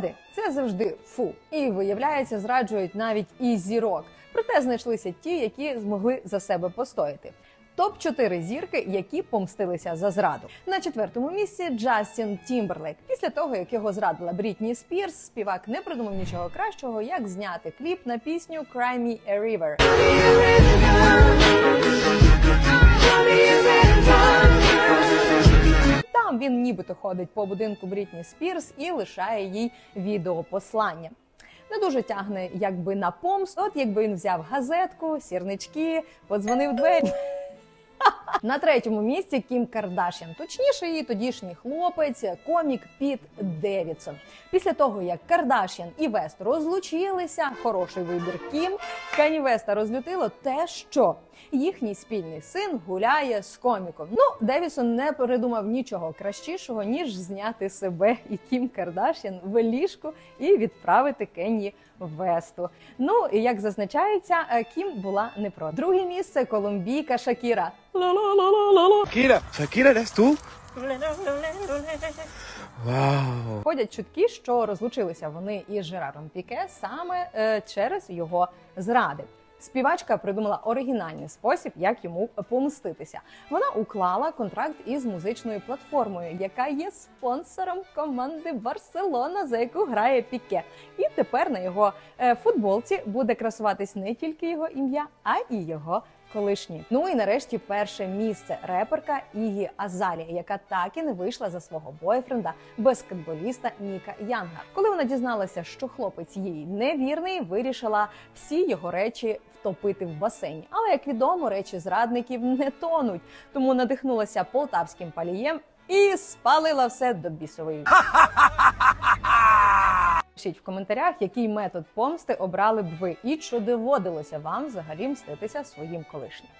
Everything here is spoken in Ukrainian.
Зради це завжди фу. І виявляється, зраджують навіть і зірок. Проте знайшлися ті, які змогли за себе постояти. Топ 4 зірки, які помстилися за зраду. На четвертому місці Джастін Тімберлейк. Після того, як його зрадила Брітні Спірс, співак не придумав нічого кращого, як зняти кліп на пісню «Cry Me a River». Він нібито ходить по будинку Брітні Спірс і лишає їй відеопослання. Не дуже тягне, якби на помст. От якби він взяв газетку, сірнички, подзвонив двері. На третьому місці Кім Кардашян, точніше, її тодішній хлопець, комік Піт Девідсон. Після того, як Кардашян і Вест розлучилися, хороший вибір Кім, Кені Веста розлютило те, що їхній спільний син гуляє з коміком. Ну, Девідсон не придумав нічого кращішого, ніж зняти себе і Кім Кардашян в ліжку і відправити Кенні Весту. Ну і як зазначається, е, Кім була не проти. Друге місце колумбійка Шакіра. Shakira, Shakira, ¿eres tú? Wow. Ходять чутки, що розлучилися вони із Жераром Піке саме е, через його зради. Співачка придумала оригінальний спосіб, як йому помститися. Вона уклала контракт із музичною платформою, яка є спонсором команди Барселона, за яку грає Піке. І тепер на його е, футболці буде красуватись не тільки його ім'я, а і його колишній. Ну і нарешті перше місце реперка Ігі Азалія, яка так і не вийшла за свого бойфренда, баскетболіста Ніка Янга. Коли вона дізналася, що хлопець їй невірний, вирішила всі його речі втопити в басейні. Але як відомо, речі зрадників не тонуть, тому надихнулася полтавським палієм і спалила все до бісової. Пишіть в коментарях, який метод помсти обрали б ви, і чи доводилося вам взагалі мститися своїм колишнім.